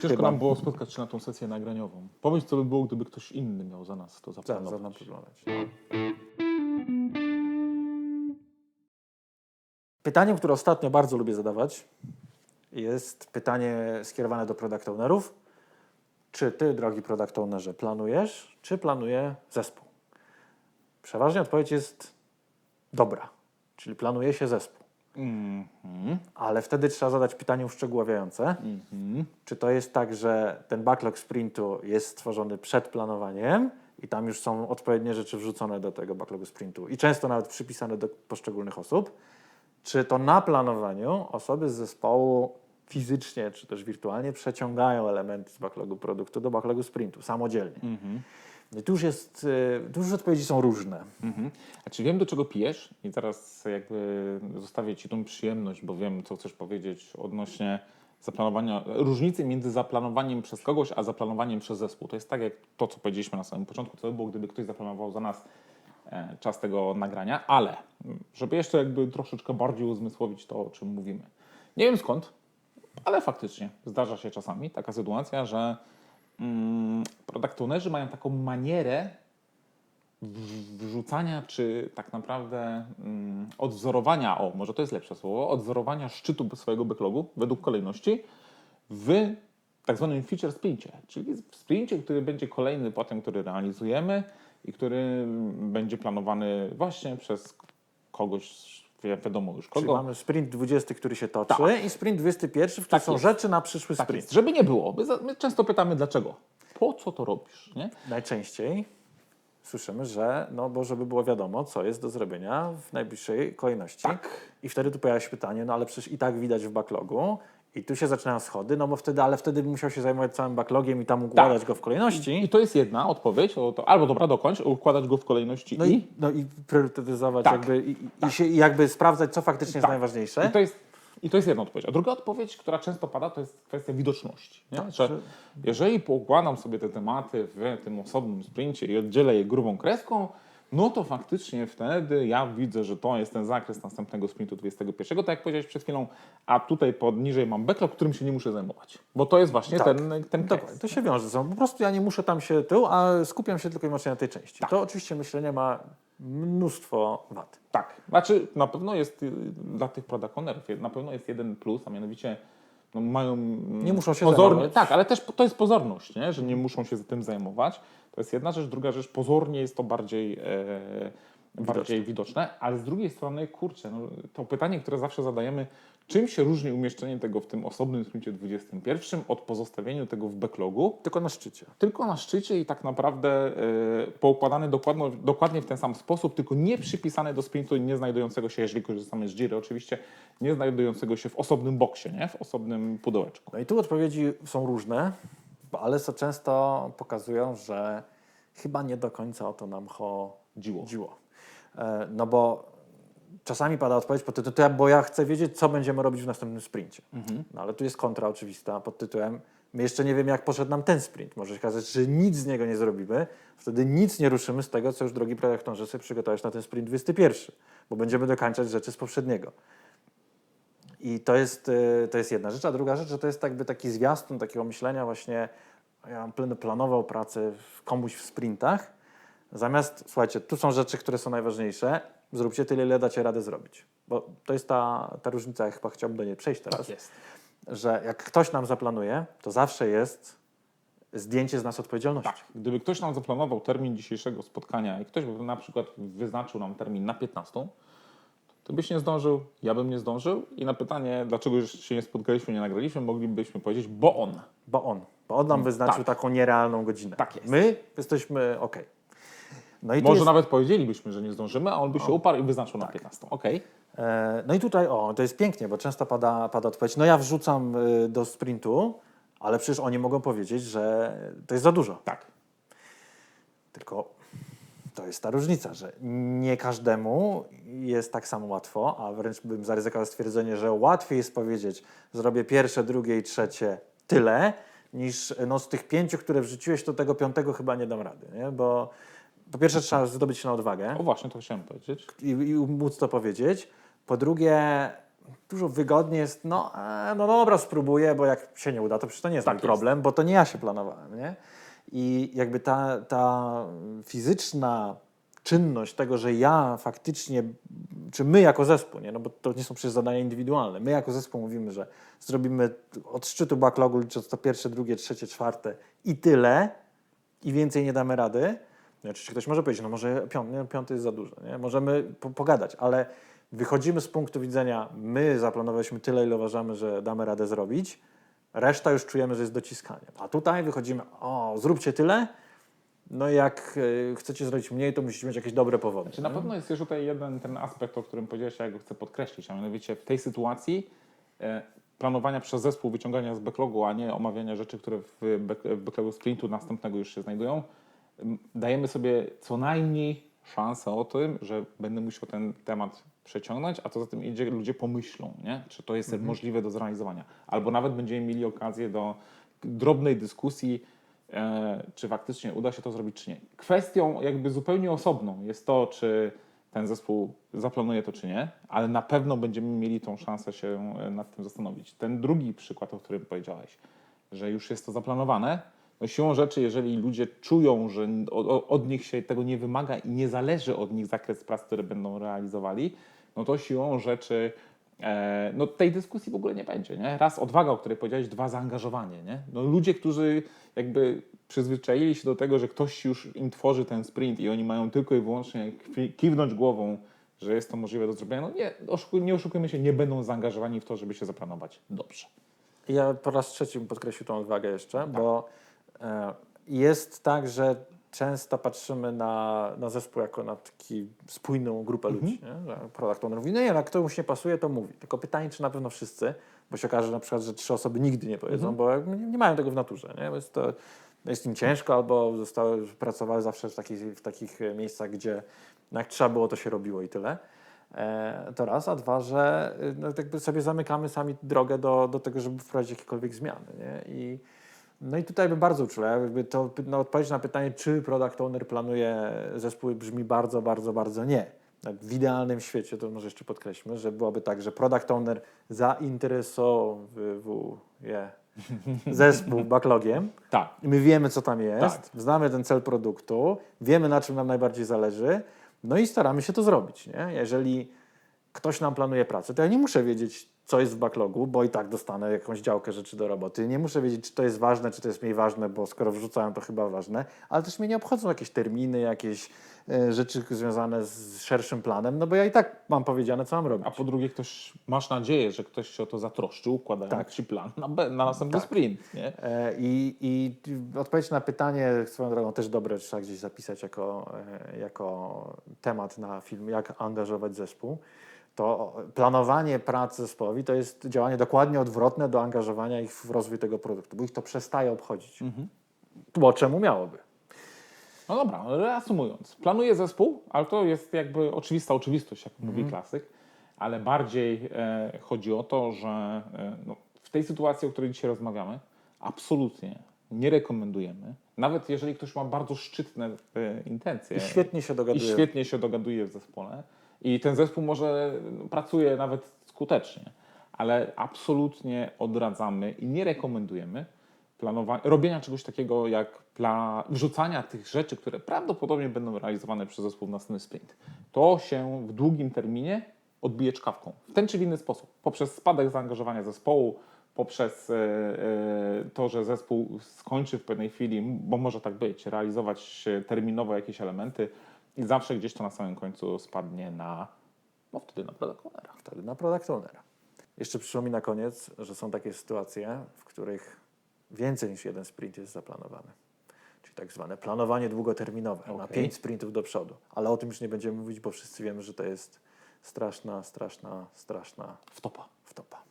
Ciężko Chyba. nam było spotkać się na tą sesję nagraniową. Powiedz, co by było, gdyby ktoś inny miał za nas to zaplanować. nam poglądać. Pytaniem, które ostatnio bardzo lubię zadawać, jest pytanie skierowane do product ownerów. Czy ty, drogi product ownerze, planujesz, czy planuje zespół? Przeważnie odpowiedź jest dobra, czyli planuje się zespół. Mhm. Ale wtedy trzeba zadać pytanie uszczegóławiające. Mhm. Czy to jest tak, że ten backlog sprintu jest stworzony przed planowaniem i tam już są odpowiednie rzeczy wrzucone do tego backlogu sprintu i często nawet przypisane do poszczególnych osób? Czy to na planowaniu osoby z zespołu fizycznie czy też wirtualnie przeciągają elementy z backlogu produktu do backlogu sprintu samodzielnie? Mhm. I tu już jest, y, tu już odpowiedzi są różne. Mhm. A czy wiem, do czego pijesz? I teraz jakby zostawię Ci tą przyjemność, bo wiem, co chcesz powiedzieć odnośnie zaplanowania, różnicy między zaplanowaniem przez kogoś, a zaplanowaniem przez zespół. To jest tak, jak to, co powiedzieliśmy na samym początku, co by było, gdyby ktoś zaplanował za nas e, czas tego nagrania, ale żeby jeszcze jakby troszeczkę bardziej uzmysłowić to, o czym mówimy. Nie wiem skąd, ale faktycznie zdarza się czasami taka sytuacja, że mm, mają taką manierę wrzucania, czy tak naprawdę mm, odwzorowania, o może to jest lepsze słowo, odwzorowania szczytu swojego backlogu według kolejności w tak zwanym feature sprincie, czyli w sprincie, który będzie kolejny potem, który realizujemy i który będzie planowany właśnie przez kogoś, wi- wiadomo już Czyli kogo. mamy sprint 20, który się toczy Tak. i sprint 21, w którym Tak są jest. rzeczy na przyszły Tak sprint. jest, żeby nie było. My, za- my często pytamy dlaczego. Po co to robisz? Nie? Najczęściej słyszymy, że no bo żeby było wiadomo, co jest do zrobienia w najbliższej kolejności. Tak. I wtedy tu pojawia się pytanie, no ale przecież i tak widać w backlogu i tu się zaczynają schody, no bo wtedy, ale wtedy bym musiał się zajmować całym backlogiem i tam układać go w kolejności. I to jest jedna odpowiedź, o to, albo dobra, dokończ, układać go w kolejności No i i, no i priorytetyzować Tak. jakby i, i, i, się, jakby sprawdzać, co faktycznie jest Tak. najważniejsze. I to jest, I to jest jedna odpowiedź. A druga odpowiedź, która często pada, to jest kwestia widoczności. Nie? Tak, że- jeżeli poukładam sobie te tematy w tym osobnym sprincie i oddzielę je grubą kreską, no to faktycznie wtedy ja widzę, że to jest ten zakres następnego sprintu 21. Tak jak powiedziałeś przed chwilą, a tutaj poniżej mam backlog, którym się nie muszę zajmować. Bo to jest właśnie Tak. ten, ten Dokładnie, to się wiąże ze sobą. Po prostu ja nie muszę tam się tył, a skupiam się tylko i wyłącznie na tej części. Tak. To oczywiście myślenie ma mnóstwo wad. Tak, znaczy na pewno jest y, dla tych product ownerów, na pewno jest jeden plus, a mianowicie no, mają mm, Nie muszą się pozornie, zajmować. Tak, ale też to jest pozorność, nie? że nie muszą się tym zajmować. To jest jedna rzecz, druga rzecz, pozornie jest to bardziej, e, bardziej widoczne, ale z drugiej strony, kurczę, no, to pytanie, które zawsze zadajemy, czym się różni umieszczenie tego w tym osobnym sprincie 21 od pozostawieniu tego w backlogu? Tylko na szczycie. tylko na szczycie i tak naprawdę e, poukładany dokładno, dokładnie w ten sam sposób, tylko nie przypisany do sprintu i nie znajdującego się, jeżeli korzystamy z Jiry, oczywiście nie znajdującego się w osobnym boksie, nie? w osobnym pudełeczku. No i tu odpowiedzi są różne, ale co często pokazują, że chyba nie do końca o to nam Dziło. chodziło. E, No bo czasami pada odpowiedź pod tytułem, to ja, bo ja chcę wiedzieć, co będziemy robić w następnym sprincie. No ale tu jest kontra oczywista pod tytułem, my jeszcze nie wiemy, jak poszedł nam ten sprint. Może się okazać, że nic z niego nie zrobimy, wtedy nic nie ruszymy z tego, co już drogi projektorze sobie przygotowałeś na ten sprint 21, bo będziemy dokańczać rzeczy z poprzedniego. I to jest, y, to jest jedna rzecz. A druga rzecz, że to jest jakby taki zwiastun takiego myślenia właśnie, ja bym plen- planował pracę komuś w sprintach, zamiast, słuchajcie, tu są rzeczy, które są najważniejsze, zróbcie tyle, ile dacie radę zrobić. Bo to jest ta, ta różnica, ja chyba chciałbym do niej przejść teraz, jest. że jak ktoś nam zaplanuje, to zawsze jest zdjęcie z nas odpowiedzialności. Tak, gdyby ktoś nam zaplanował termin dzisiejszego spotkania i ktoś by na przykład wyznaczył nam termin na 15, to byś nie zdążył, ja bym nie zdążył i na pytanie, dlaczego już się nie spotkaliśmy, nie nagraliśmy, moglibyśmy powiedzieć, bo on. Bo on, bo on nam wyznaczył tak. taką nierealną godzinę. Tak jest. My jesteśmy ok. No i Może jest, nawet powiedzielibyśmy, że nie zdążymy, a on by się uparł i wyznaczył na 15. Okej. E, No i tutaj, o, to jest pięknie, bo często pada, pada odpowiedź, no ja wrzucam y, do sprintu, ale przecież oni mogą powiedzieć, że to jest za dużo. Tak. Tylko to jest ta różnica, że nie każdemu jest tak samo łatwo, a wręcz bym zaryzykował stwierdzenie, że łatwiej jest powiedzieć, zrobię pierwsze, drugie i trzecie tyle, niż no, z tych pięciu, które wrzuciłeś, to tego piątego chyba nie dam rady, nie? bo po pierwsze trzeba zdobyć się na odwagę O właśnie, to chciałem powiedzieć. i, i móc to powiedzieć. Po drugie, dużo wygodniej jest, no, e, no dobra, spróbuję, bo jak się nie uda, to przecież to nie jest Tak mój jest. problem, bo to nie ja się planowałem, nie? I jakby ta, ta fizyczna czynność tego, że ja faktycznie, czy my jako zespół, nie? no bo to nie są przecież zadania indywidualne, my jako zespół mówimy, że zrobimy od szczytu backlogu, licząc to pierwsze, drugie, trzecie, czwarte i tyle, i więcej nie damy rady. No, oczywiście ktoś może powiedzieć, no może piąty, nie, piąty jest za dużo, nie? możemy po, pogadać, ale wychodzimy z punktu widzenia, my zaplanowaliśmy tyle, ile uważamy, że damy radę zrobić, reszta już czujemy, że jest dociskaniem. A tutaj wychodzimy, o, zróbcie tyle, no i jak y, chcecie zrobić mniej, to musicie mieć jakieś dobre powody. Czy na pewno jest jeszcze tutaj jeden ten aspekt, o którym powiedziałeś, ja go chcę podkreślić, a mianowicie w tej sytuacji e, planowania przez zespół wyciągania z backlogu, a nie omawiania rzeczy, które w, back- w backlogu sprintu następnego już się znajdują, dajemy sobie co najmniej szansę o tym, że będę musiał ten temat przeciągnąć, a co za tym idzie, ludzie pomyślą, nie? czy to jest możliwe do zrealizowania. Albo nawet będziemy mieli okazję do drobnej dyskusji, e, czy faktycznie uda się to zrobić, czy nie. Kwestią jakby zupełnie osobną jest to, czy ten zespół zaplanuje to, czy nie, ale na pewno będziemy mieli tą szansę się e, nad tym zastanowić. Ten drugi przykład, o którym powiedziałeś, że już jest to zaplanowane, no siłą rzeczy, jeżeli ludzie czują, że od, nich się tego nie wymaga i nie zależy od nich zakres prac, które będą realizowali, no to siłą rzeczy e, no tej dyskusji w ogóle nie będzie. Nie? Raz odwaga, o której powiedziałeś, dwa zaangażowanie. Nie? No ludzie, którzy jakby przyzwyczaili się do tego, że ktoś już im tworzy ten sprint i oni mają tylko i wyłącznie kiwnąć głową, że jest to możliwe do zrobienia, no nie, nie oszukujmy się, nie będą zaangażowani w to, żeby się zaplanować dobrze. Ja po raz trzeci bym podkreślił tą odwagę jeszcze, bo e, jest tak, że często patrzymy na, na zespół jako na taki spójną grupę ludzi. Nie? Product owner mówi, no nie, jak komuś nie pasuje, to mówi. Tylko pytanie, czy na pewno wszyscy, bo się okaże na przykład, że trzy osoby nigdy nie powiedzą, bo jakby nie, nie mają tego w naturze. Nie? Bo Jest, to, jest im ciężko, albo zostały, pracowały zawsze w takich, w takich e, miejscach, gdzie no jak trzeba było, to się robiło i tyle. E, to raz, a dwa, że no, jakby sobie zamykamy sami drogę do, do tego, żeby wprowadzić jakiekolwiek zmiany. Nie? I, no i tutaj bym bardzo uczuł, jakby to no, odpowiedź na pytanie, czy product owner planuje zespół, brzmi bardzo, bardzo, bardzo nie. W idealnym świecie, to może jeszcze podkreślmy, że byłoby tak, że product owner zainteresowuje zespół backlogiem, Tak. my wiemy, co tam jest, Tak. znamy ten cel produktu, wiemy, na czym nam najbardziej zależy, no i staramy się to zrobić. Nie? Jeżeli ktoś nam planuje pracę, to ja nie muszę wiedzieć, co jest w backlogu, bo i tak dostanę jakąś działkę rzeczy do roboty. Nie muszę wiedzieć, czy to jest ważne, czy to jest mniej ważne, bo skoro wrzucałem, to chyba ważne, ale też mnie nie obchodzą jakieś terminy, jakieś e, rzeczy związane z szerszym planem, no bo ja i tak mam powiedziane, co mam robić. A po drugie, ktoś, masz nadzieję, że ktoś się o to zatroszczył, układając Tak. ci plan na, na następny sprint. Nie? E, I, I odpowiedź na pytanie, swoją drogą też dobre, trzeba gdzieś zapisać jako, e, jako temat na film, jak angażować zespół, to planowanie pracy zespołowi to jest działanie dokładnie odwrotne do angażowania ich w rozwój tego produktu, bo ich to przestaje obchodzić. Bo czemu miałoby? No dobra, reasumując. Planuje zespół, ale to jest jakby oczywista oczywistość, jak mówi Mhm. klasyk, ale bardziej e, chodzi o to, że e, no, w tej sytuacji, o której dzisiaj rozmawiamy, absolutnie nie rekomendujemy, nawet jeżeli ktoś ma bardzo szczytne e, intencje I świetnie się i dogaduje. świetnie się dogaduje w zespole i ten zespół może no, pracuje nawet skutecznie, ale absolutnie odradzamy i nie rekomendujemy robienia czegoś takiego jak pla, wrzucania tych rzeczy, które prawdopodobnie będą realizowane przez zespół w następny sprint. To się w długim terminie odbije czkawką. W ten czy w inny sposób. Poprzez spadek zaangażowania zespołu, poprzez e, e, to, że zespół skończy w pewnej chwili, bo może tak być, realizować terminowo jakieś elementy i zawsze gdzieś to na samym końcu spadnie na, no wtedy na product ownera. Wtedy na product ownera. Jeszcze przyszło mi na koniec, że są takie sytuacje, w których więcej niż jeden sprint jest zaplanowany. Czyli tak zwane planowanie długoterminowe na Okej. pięć sprintów do przodu. Ale o tym już nie będziemy mówić, bo wszyscy wiemy, że to jest straszna, straszna, straszna Wtopa.